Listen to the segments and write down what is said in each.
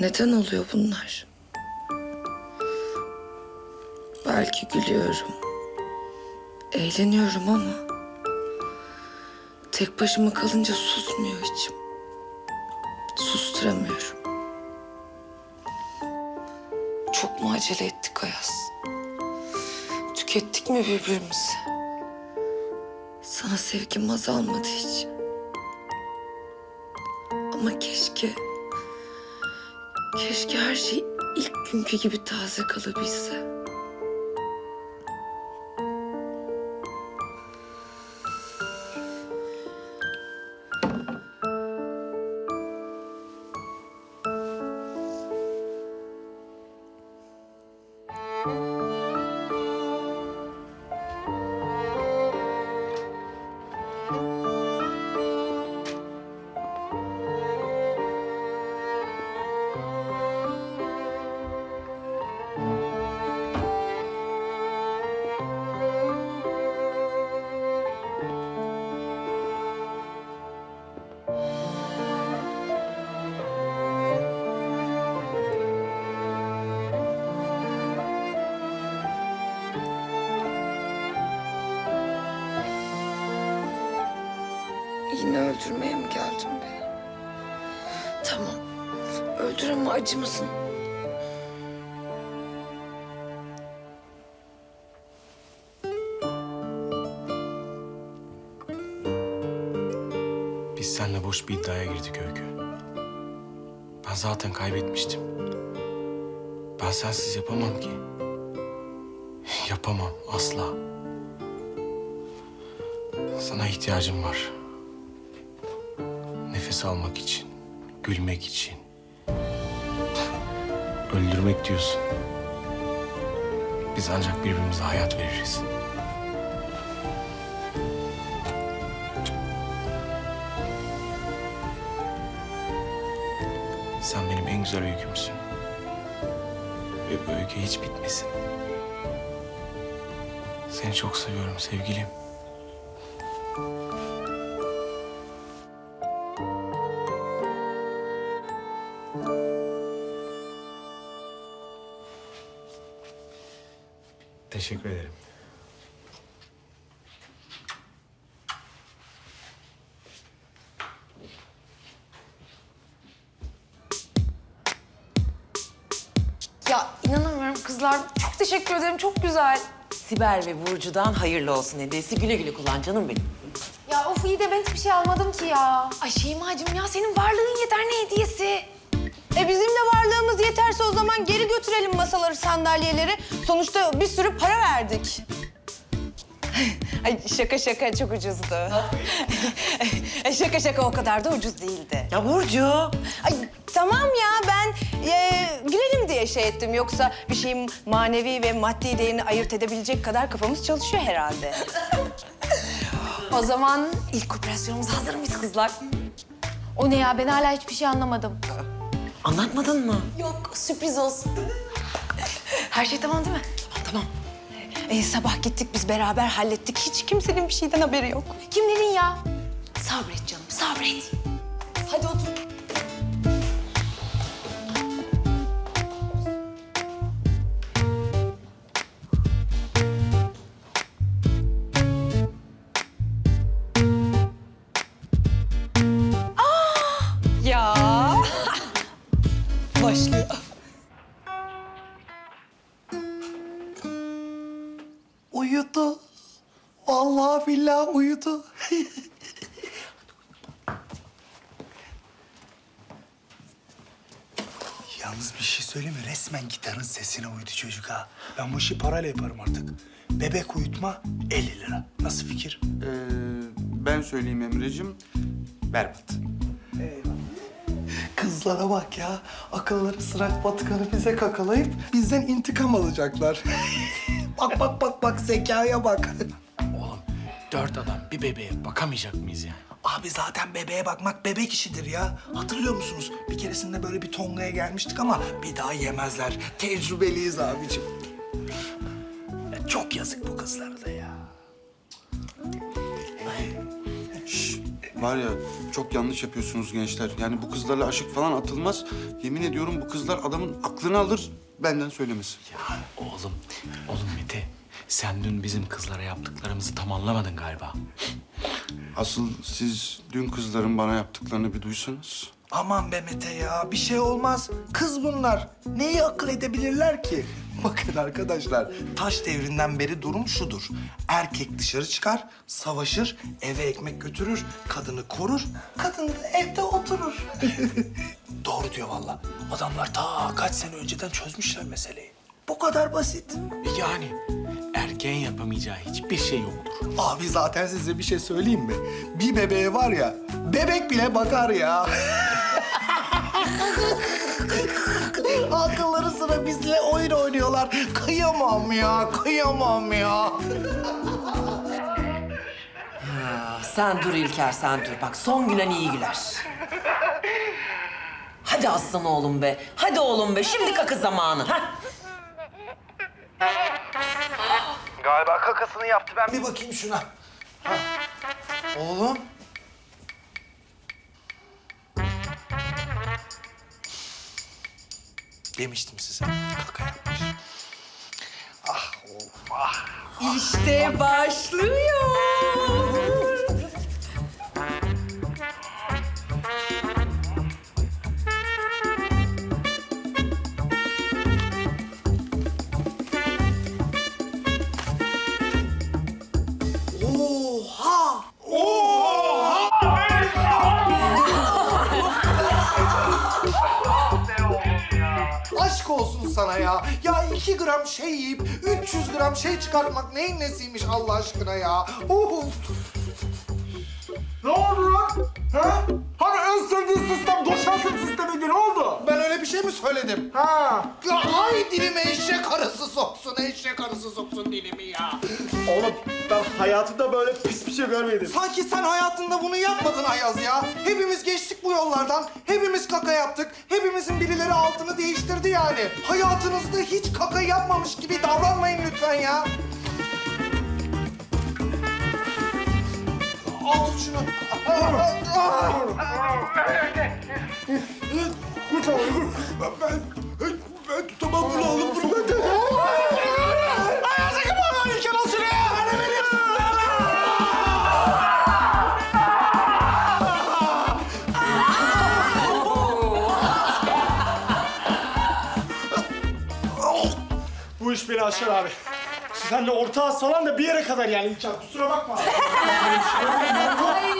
Neden oluyor bunlar? Belki gülüyorum. Eğleniyorum ama tek başıma kalınca susmuyor içim. Susturamıyorum. Çok mu acele ettik Ayaz? Tükettik mi birbirimizi? Sana sevgim azalmadı hiç. Ama keşke... Keşke her şey ilk günkü gibi taze kalabilse. Acımasın. Biz seninle boş bir iddiaya girdik Öykü. Ben zaten kaybetmiştim. Ben sensiz yapamam ki. Yapamam asla. Sana ihtiyacım var. Nefes almak için, gülmek için. Öldürmek diyorsun. Biz ancak birbirimize hayat veririz. Sen benim en güzel öykümsün. Ve bu öykü hiç bitmesin. Seni çok seviyorum sevgilim. Teşekkür ederim. Ya inanamıyorum kızlar. Çok teşekkür ederim. Çok güzel. Sibel ve Burcu'dan hayırlı olsun hediyesi. Güle güle kullan canım benim. Ya of iyi de ben hiçbir şey almadım ki ya. Ay Şeyma'cığım ya senin varlığın yeter ne hediyesi? E bizim de varlığımız yeterse o zaman geri götürelim masaları, sandalyeleri. Sonuçta bir sürü para verdik. Ay şaka şaka çok ucuzdu. Ay, şaka şaka o kadar da ucuz değildi. Ya Burcu. Ay tamam ya ben e, gülelim diye şey ettim. Yoksa bir şeyin manevi ve maddi değerini ayırt edebilecek kadar kafamız çalışıyor herhalde. O zaman ilk operasyonumuza hazır mıyız kızlar? O ne ya ben hala hiçbir şey anlamadım. Anlatmadın mı? Yok sürpriz olsun. Her şey tamam değil mi? Tamam tamam. E, sabah gittik biz beraber hallettik. Hiç kimsenin bir şeyden haberi yok. Kimlerin ya? Sabret canım sabret. Hadi otur. Resmen gitarın sesine uyudu çocuk ha. Ben bu işi parayla yaparım artık. Bebek uyutma 50 lira. Nasıl fikir? Ee, ben söyleyeyim Emre'cim. Berbat. Kızlara bak ya. Akılları sırak batkanı bize kakalayıp bizden intikam alacaklar. bak bak bak bak zekaya bak. Oğlum dört adam bir bebeğe bakamayacak mıyız yani? Abi zaten bebeğe bakmak bebek işidir ya. Hatırlıyor musunuz? Bir keresinde böyle bir Tonga'ya gelmiştik ama bir daha yemezler. Tecrübeliyiz abicim. Çok yazık bu kızlara da ya. Var ya çok yanlış yapıyorsunuz gençler. Yani bu kızlarla aşık falan atılmaz. Yemin ediyorum bu kızlar adamın aklını alır benden söylemesi. Ya oğlum, oğlum Mete. Sen dün bizim kızlara yaptıklarımızı tam anlamadın galiba. Asıl siz dün kızların bana yaptıklarını bir duysanız. Aman be Mete ya bir şey olmaz. Kız bunlar. Neyi akıl edebilirler ki? Bakın arkadaşlar taş devrinden beri durum şudur. Erkek dışarı çıkar, savaşır, eve ekmek götürür, kadını korur, kadın da evde oturur. Doğru diyor vallahi. Adamlar ta kaç sene önceden çözmüşler meseleyi. Bu kadar basit. Yani erkeğin yapamayacağı hiçbir şey yoktur. Abi zaten size bir şey söyleyeyim mi? Bir bebeğe var ya, bebek bile bakar ya. Akılları sıra bizle oyun oynuyorlar. Kıyamam ya, kıyamam ya. Sen dur İlker, sen dur. Bak son gülen iyi güler. Hadi aslan oğlum be. Hadi oğlum be. Şimdi kakı zamanı. Hah. Galiba kakasını yaptı. Ben bir bakayım şuna. Ha. Oğlum. Demiştim size. Kaka yapmış. Ah oğlum ah. İşte başlıyor. Şey yiyip 300 gram şey çıkartmak neyin nesiymiş Allah aşkına ya. Uf. Ne oldu lan? Ha? Hani en sevdiğin sistem doşaltım sistemiydi ne oldu? Ben öyle bir şey mi söyledim? Ha? Ya ay dilime eşek arısı soksun, eşek arısı soksun dilimi ya. Oğlum ben hayatımda böyle pis bir şey görmedim. Sanki sen hayatında bunu yapmadın Ayaz ya. Hepimiz geçtik bu yollardan. Hepimiz kaka yaptık. Hepimizin birileri altını değiştirdi yani. Hayatınızda hiç kaka yapmamış gibi davranmayın lütfen ya. Al tut şunu. Ben, ben tutamam bunu oğlum. Bunu ben de... Bu iş beni aşar abi. Senle ortağız falan da bir yere kadar yani İlker kusura bakma. Ay,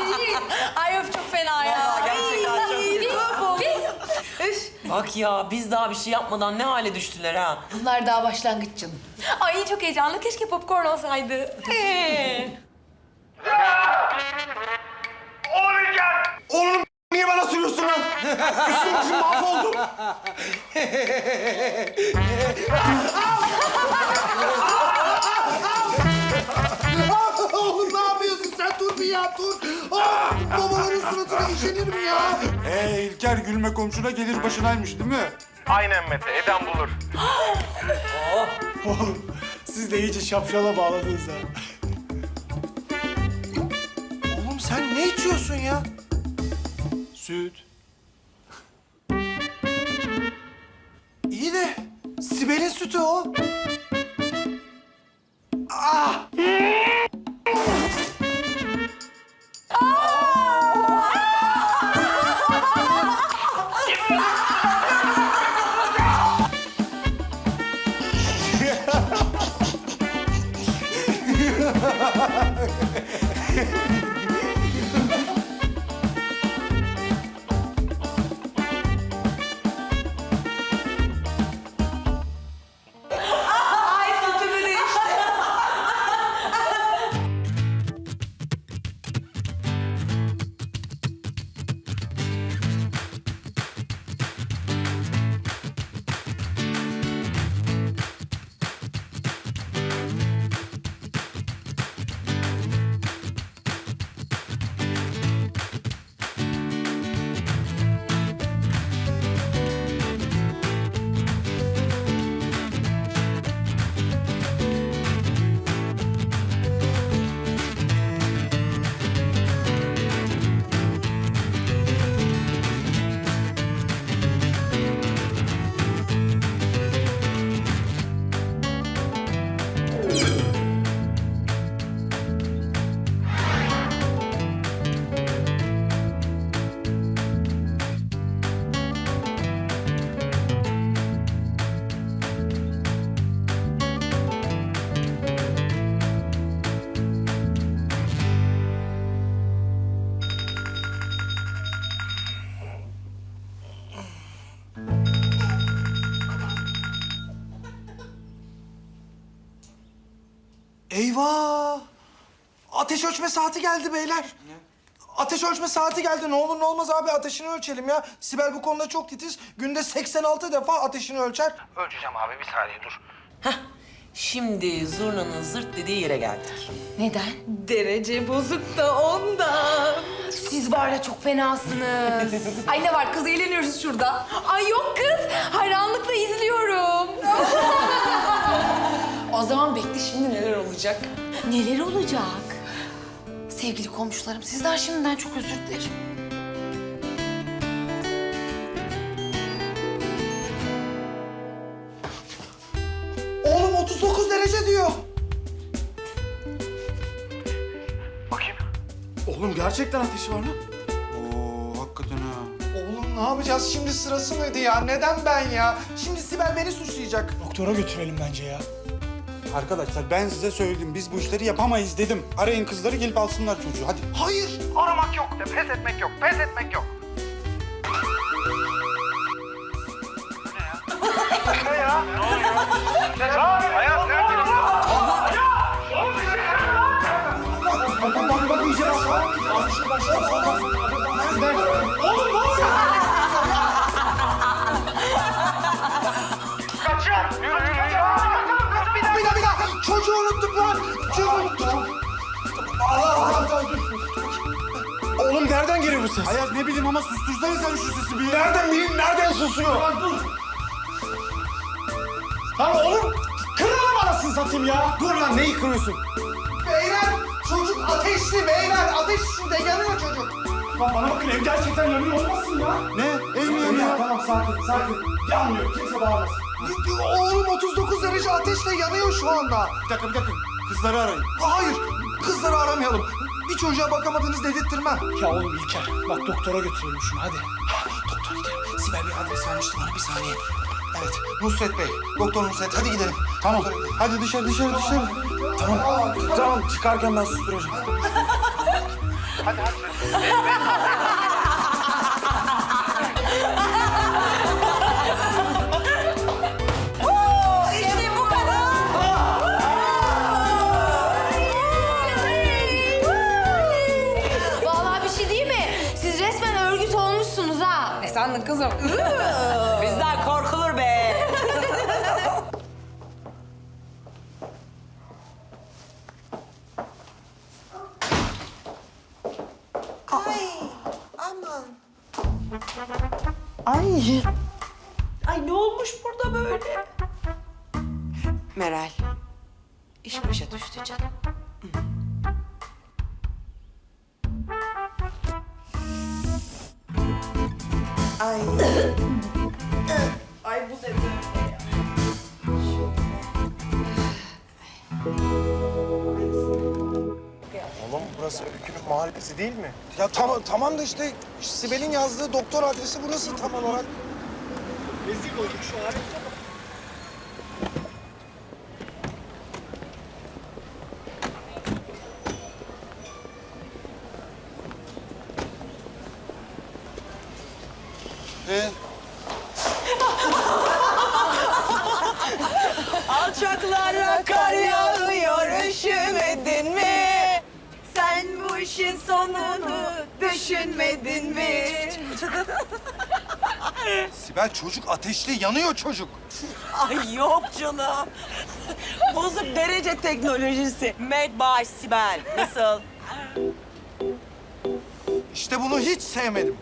ay öf çok fena ya. gerçekten çok Ay, kötü. biz- Üf. Bak ya biz daha bir şey yapmadan ne hale düştüler ha. Bunlar daha başlangıç canım. Ay çok heyecanlı. Keşke popcorn olsaydı. Oğlum niye bana sürüyorsun lan? Üstüm başım mahvoldu. Oğlum ne yapıyorsun sen? Dur bir ya dur. Ah, babaların suratına işenir mi ya? Ee İlker gülme komşuna gelir başınaymış değil mi? Aynen Mete, Eden bulur. Oğlum siz de iyice şapşala bağladınız ha. Oğlum sen ne içiyorsun ya? Süt. İyi de Sibel'in sütü o. Ah! ölçme saati geldi beyler. Ateş ölçme saati geldi. Ne olur ne olmaz abi ateşini ölçelim ya. Sibel bu konuda çok titiz. Günde 86 defa ateşini ölçer. Ölçeceğim abi bir saniye dur. Şimdi zurnanın zırt dediği yere geldik. Neden? Derece bozuk da ondan. Siz var ya çok fenasınız. Ay ne var kız eğleniyoruz şurada. Ay yok kız hayranlıkla izliyorum. o zaman bekle şimdi neler olacak. Neler olacak? Sevgili komşularım sizden şimdiden çok özür dilerim. Oğlum 39 derece diyor. Bakayım. Oğlum gerçekten ateşi var lan. Oo hakikaten ha. Oğlum ne yapacağız şimdi sırası mıydı ya? Neden ben ya? Şimdi Sibel beni suçlayacak. Doktora götürelim bence ya. Arkadaşlar ben size söyledim. Biz bu işleri yapamayız dedim. Arayın kızları gelip alsınlar çocuğu. Hadi. Hayır. Aramak yok de pes etmek yok. Pes etmek yok. Ne ya? Ne ya? Ne oluyor? Ne var? Hayat nerede? Bak bak iyice bak. Kaçın! Yürü ses? Ayaz ne bileyim ama sustursana sen şu sesi bir. Nereden bileyim nereden susuyor? Lan oğlum kırarım anasını satayım ya. Dur lan neyi kırıyorsun? Beyler çocuk ateşli beyler. Ateş içinde yanıyor çocuk. Lan bana bakın ev gerçekten yanıyor olmasın ya. Ne? Ev mi yanıyor? Tamam sakin sakin. Yanmıyor kimse bağırmasın. Oğlum 39 derece ateşle yanıyor şu anda. Bir dakika bir dakika. Kızları arayın. Hayır, kızları aramayalım. Bir çocuğa bakamadınız dedirttirmem. Ya oğlum İlker bak doktora götürelim şunu hadi. Doktor gidelim. Sibel bir adres vermişti bana bir saniye. Evet, Nusret Bey. Doktor Nusret, hadi gidelim. Tamam. Hadi dışarı dışarı dışarı. Tamam tamam çıkarken ben susturacağım. İşte Oğlum burası Öykü'nün mahallesi değil mi? Ya tamam, tamam da işte Sibel'in yazdığı doktor adresi burası tam olarak. Rezil olduk şu an. Çocuk ateşli, yanıyor çocuk. Ay yok canım. Bozuk derece teknolojisi. Made by Sibel. Nasıl? İşte bunu hiç sevmedim.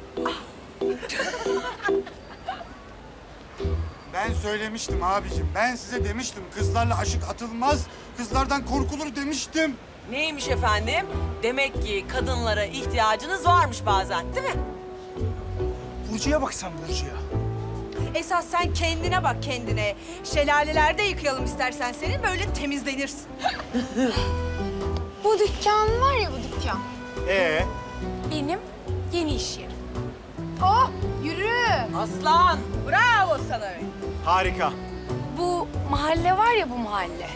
ben söylemiştim abicim. Ben size demiştim. Kızlarla aşık atılmaz. Kızlardan korkulur demiştim. Neymiş efendim? Demek ki kadınlara ihtiyacınız varmış bazen değil mi? Burcu'ya bak sen Burcu'ya. Esas sen kendine bak kendine. Şelalelerde yıkayalım istersen seni, böyle temizlenirsin. Bu dükkan var ya bu dükkan. Ee? Benim yeni iş yerim. Oh yürü. Aslan. Bravo sana. Harika. Bu mahalle var ya bu mahalle.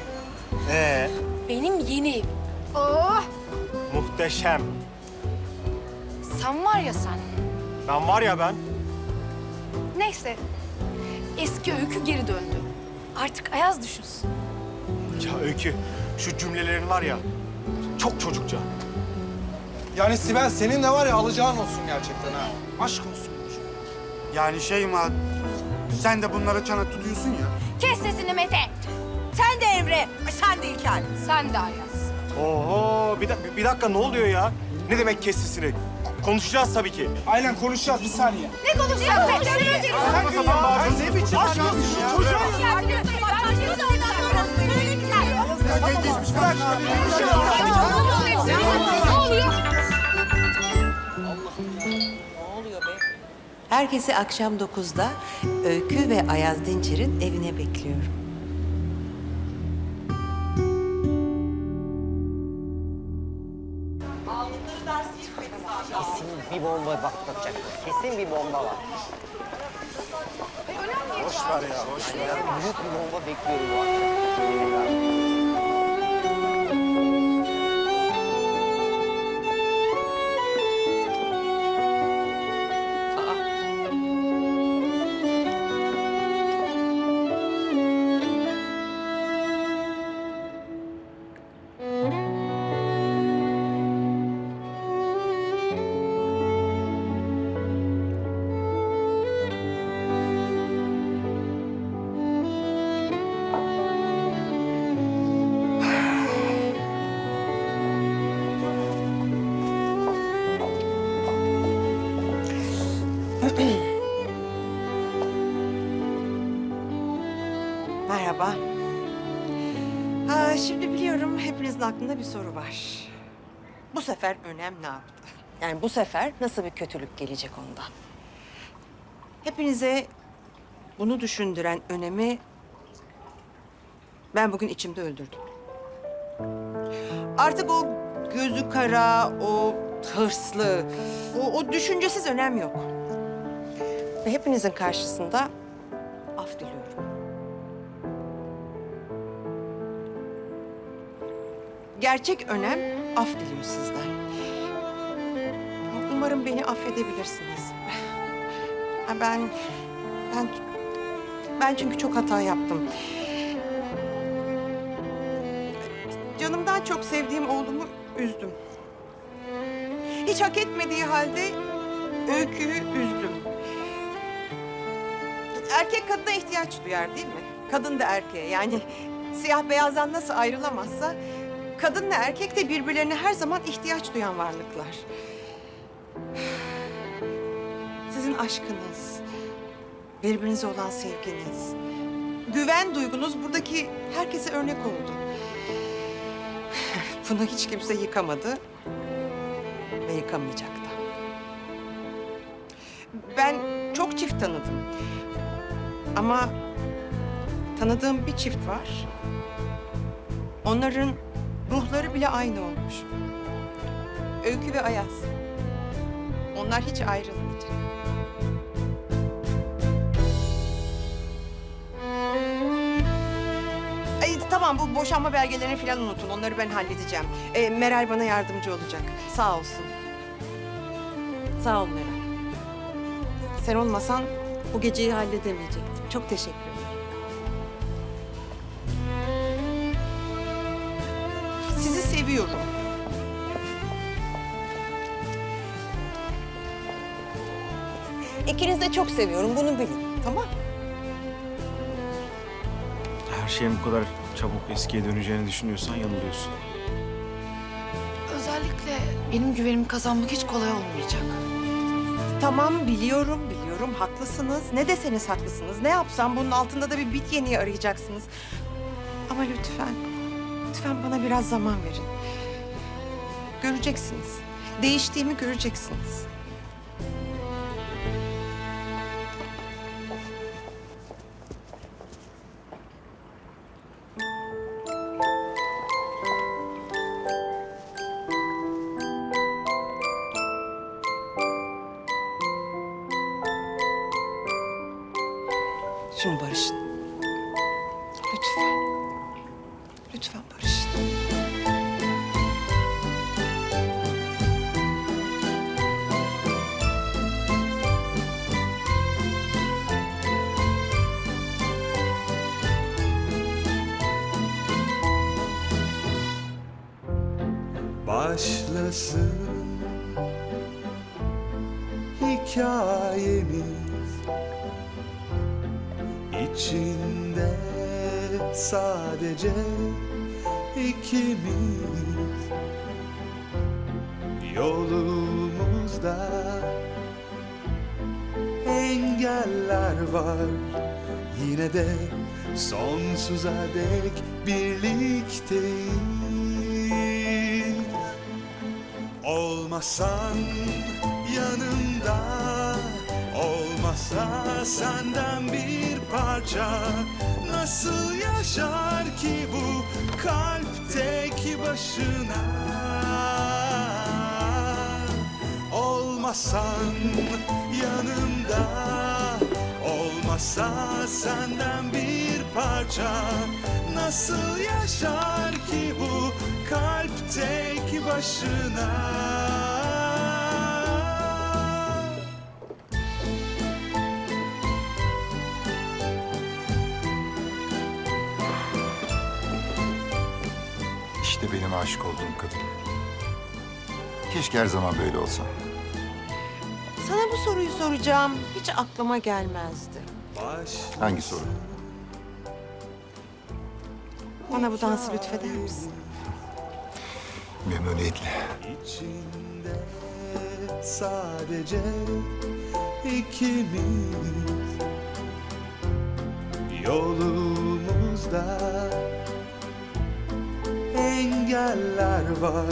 Ee? Benim yeni evim. Oh Muhteşem. sen var ya sen. Ben var ya ben. Neyse. Eski öykü geri döndü. Artık Ayaz düşünsün. Ya Öykü Şu cümlelerin var ya çok çocukça. Yani Sibel senin de var ya alacağın olsun gerçekten ha. Aşk olsun. Yani şey mi sen de bunlara çanak tutuyorsun ya. Kes sesini Mete. Sen de Emre, sen de İlker. Sen de Ayaz. Oho bir, dak- bir dakika ne oluyor ya? Ne demek kes sesini? Konuşacağız tabii ki. Aynen konuşacağız bir saniye. Ne konuşacağız Mete? Saçma sapan bağırıyorsun. Ne biçim Aşk olsun şu çocuğa. Herkesi akşam 9'da Öykü ve Ayaz Dinçer'in evine bekliyorum. Bir bomba patlatacak. Kesin bir bomba var. Boş ver ya boş ver. Büyük bir bomba bekliyorum bu akşam. Merhaba. Ha, şimdi biliyorum hepinizin aklında bir soru var. Bu sefer önem ne yaptı? Yani bu sefer nasıl bir kötülük gelecek ondan? Hepinize bunu düşündüren önemi ben bugün içimde öldürdüm. Artık o gözü kara, o hırslı, o, o düşüncesiz önem yok. Ve hepinizin karşısında af diliyorum. Gerçek önem af diliyor sizden. Umarım beni affedebilirsiniz. Ben, ben, ben çünkü çok hata yaptım. Canımdan çok sevdiğim oğlumu üzdüm. Hiç hak etmediği halde öyküyü üzdüm. Erkek kadına ihtiyaç duyar değil mi? Kadın da erkeğe yani siyah beyazdan nasıl ayrılamazsa kadınla erkek de birbirlerine her zaman ihtiyaç duyan varlıklar. Sizin aşkınız, birbirinize olan sevginiz, güven duygunuz buradaki herkese örnek oldu. Bunu hiç kimse yıkamadı ve yıkamayacak da. Ben çok çift tanıdım. Ama tanıdığım bir çift var. Onların ruhları bile aynı olmuş. Öykü ve Ayaz. Onlar hiç ayrılmayacak. Ay, tamam bu boşanma belgelerini falan unutun. Onları ben halledeceğim. Ee, Meral bana yardımcı olacak. Sağ olsun. Sağ ol Meral. Sen olmasan bu geceyi halledemeyecektim. Çok teşekkür ederim. Sizi seviyorum. İkinizi de çok seviyorum. Bunu bilin. Tamam Her şeyin bu kadar çabuk eskiye döneceğini düşünüyorsan yanılıyorsun. Özellikle benim güvenimi kazanmak hiç kolay olmayacak. Tamam biliyorum, biliyorum. Haklısınız. Ne deseniz haklısınız. Ne yapsam bunun altında da bir bit yeniği arayacaksınız. Ama lütfen, lütfen bana biraz zaman verin. Göreceksiniz. Değiştiğimi göreceksiniz. Şimdi barışın. Lütfen. Lütfen barışın. Başlasın hikayemiz içinde sadece ikimiz. Yolumuzda engeller var. Yine de sonsuza dek birlikteyiz Olmasan yanımda Olmasa senden bir parça. Nasıl yaşar ki bu kalp tek başına? Olmasan yanımda Olmasa senden bir parça. Nasıl yaşar ki bu kalp tek başına aşık olduğum kadın. Keşke her zaman böyle olsa. Sana bu soruyu soracağım. Hiç aklıma gelmezdi. Hangi soru? Bana bu dansı lütfeder misin? Memnuniyetle. İçinde sadece ikimiz Yolumuzda engeller var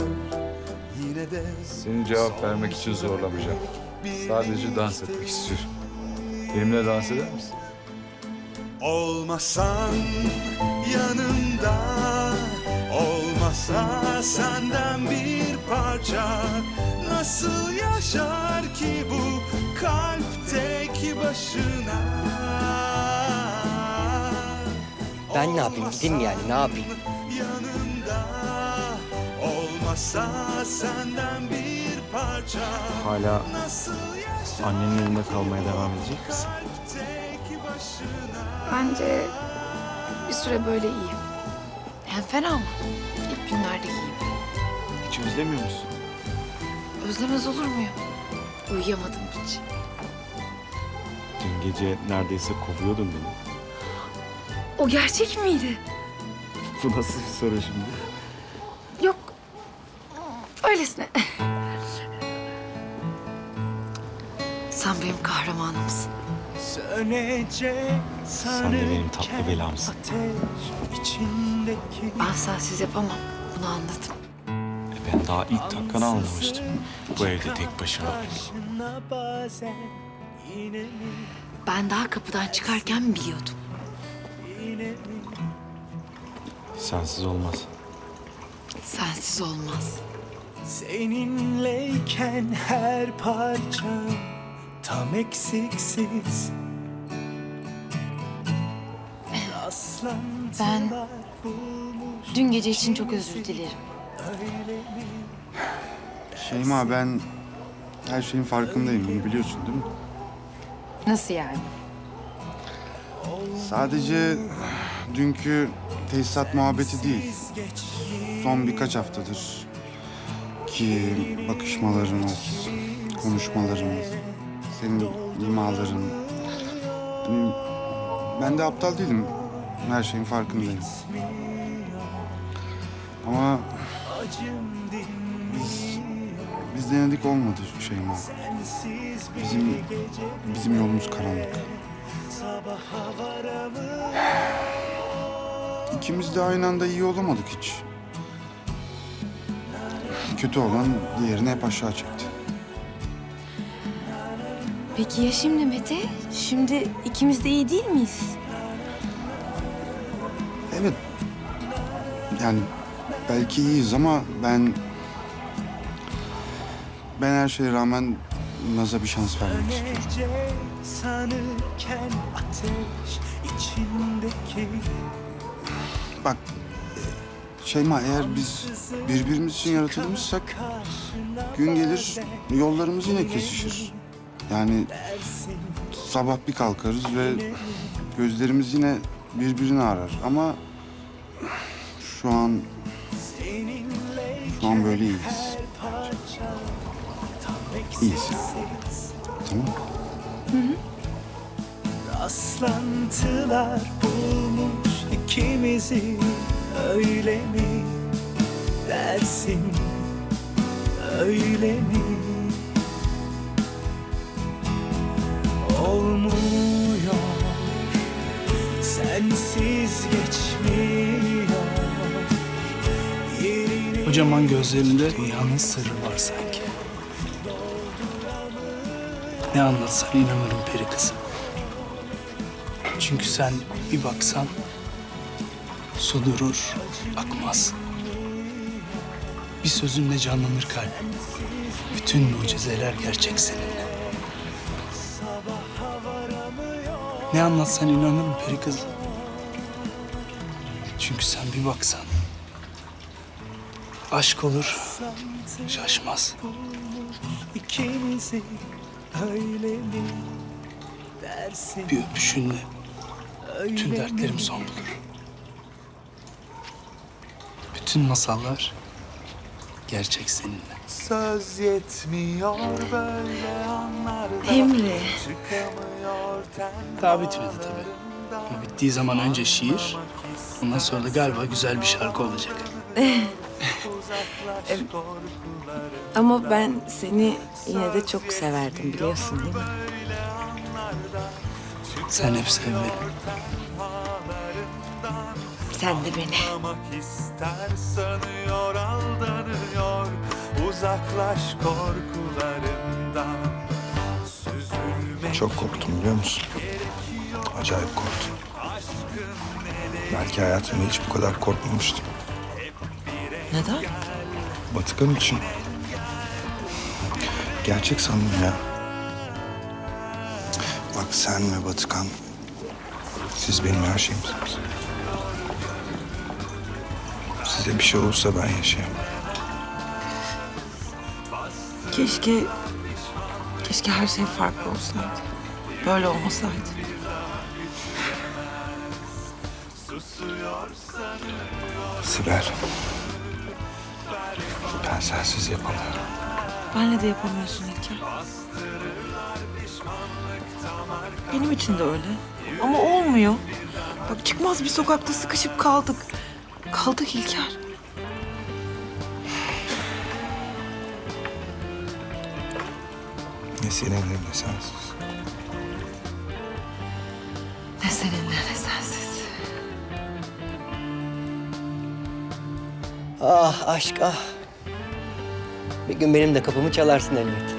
Yine de Seni cevap vermek için zorlamayacağım. Sadece dans etmek istiyorum. Benimle dans eder misin? Olmasan yanımda Olmasa senden bir parça Nasıl yaşar ki bu kalp tek başına Ben ne yapayım? Gideyim yani, ne yapayım? Yanımda Olmasa senden bir parça Hala annenin elinde kalmaya devam edecek misin? Bence bir süre böyle iyi. Hem fena mı? İlk günlerde iyi. Hiç özlemiyor musun? Özlemez olur muyum? Uyuyamadım hiç. Dün gece neredeyse kovuyordun beni. O gerçek miydi? Bu nasıl bir soru şimdi? Öylesine. Sen benim kahramanımsın. Sönecek Sen de benim tatlı belamsın. içindeki Ben sensiz yapamam. Bunu anladım. E ben daha ilk dakikada anlamıştım. Bu evde tek başıma. karşına bazen yine mi Ben daha kapıdan çıkarken biliyordum. yine mi Sensiz olmaz. Sensiz olmaz. Seninleyken her parça tam eksiksiz Ben dün gece için çok özür dilerim. Şeyma ben her şeyin farkındayım bunu biliyorsun değil mi? Nasıl yani? Sadece dünkü tesisat muhabbeti değil. Son birkaç haftadır ki bakışmalarımız, konuşmalarımız, senin imaların. Yani ben de aptal değilim. Her şeyin farkındayım. Ama biz, biz denedik olmadı Şeyma. Bizim, bizim yolumuz karanlık. İkimiz de aynı anda iyi olamadık hiç. Kötü olan diğerini hep aşağı çekti. Peki ya şimdi Mete? Şimdi ikimiz de iyi değil miyiz? Evet. Yani belki iyiyiz ama ben... Ben her şeye rağmen Naz'a bir şans vermek istiyorum. Bak Şeyma eğer biz birbirimiz için yaratılmışsak gün gelir yollarımız yine kesişir. Yani sabah bir kalkarız ve gözlerimiz yine birbirini arar ama şu an şu an böyleyiz. İyisin. Tamam mı? Rastlantılar bulmuş ikimizi öyle mi dersin öyle mi olmuyor sensiz geçmiyor yerini Kocaman gözlerinde dünyanın sırrı var sanki. Ne anlatsan inanırım peri kızım. Çünkü sen bir baksan su durur, akmaz. Bir sözünle canlanır kalp. Bütün mucizeler gerçek seninle. Ne anlatsan inanırım peri kızım. Çünkü sen bir baksan aşk olur, şaşmaz. ikimizi öyle mi dersin Bir öpüşünle öyle dertlerim son bulur. Bütün masallar gerçek seninle. Söz yetmiyor böyle anlarda Emre. Daha bitmedi tabii. Ama bittiği zaman önce şiir, ondan sonra da galiba güzel bir şarkı olacak. Ama ben seni yine de çok severdim biliyorsun değil mi? Sen hep sev beni. Sen de beni. İster sanıyor aldanıyor Uzaklaş korkularından Süzülmek Çok korktum biliyor musun? Acayip korktum. Belki hayatımda hiç bu kadar korkmamıştım. Neden? Batıkan için. Gerçek sandım ya. Bak sen ve Batıkan, siz benim her şeyimsiniz. Size bir şey olursa ben yaşayamam. Keşke... Keşke her şey farklı olsaydı. Böyle olmasaydı. Sibel. Ben sensiz yapamıyorum. Benle de yapamıyorsun İlker. Benim için de öyle. Ama olmuyor. Bak çıkmaz bir sokakta sıkışıp kaldık. Kaldık İlker. Ne seninle ne sensiz. Ne seninle ne sensiz. Ah aşk ah. Bir gün benim de kapımı çalarsın elbet.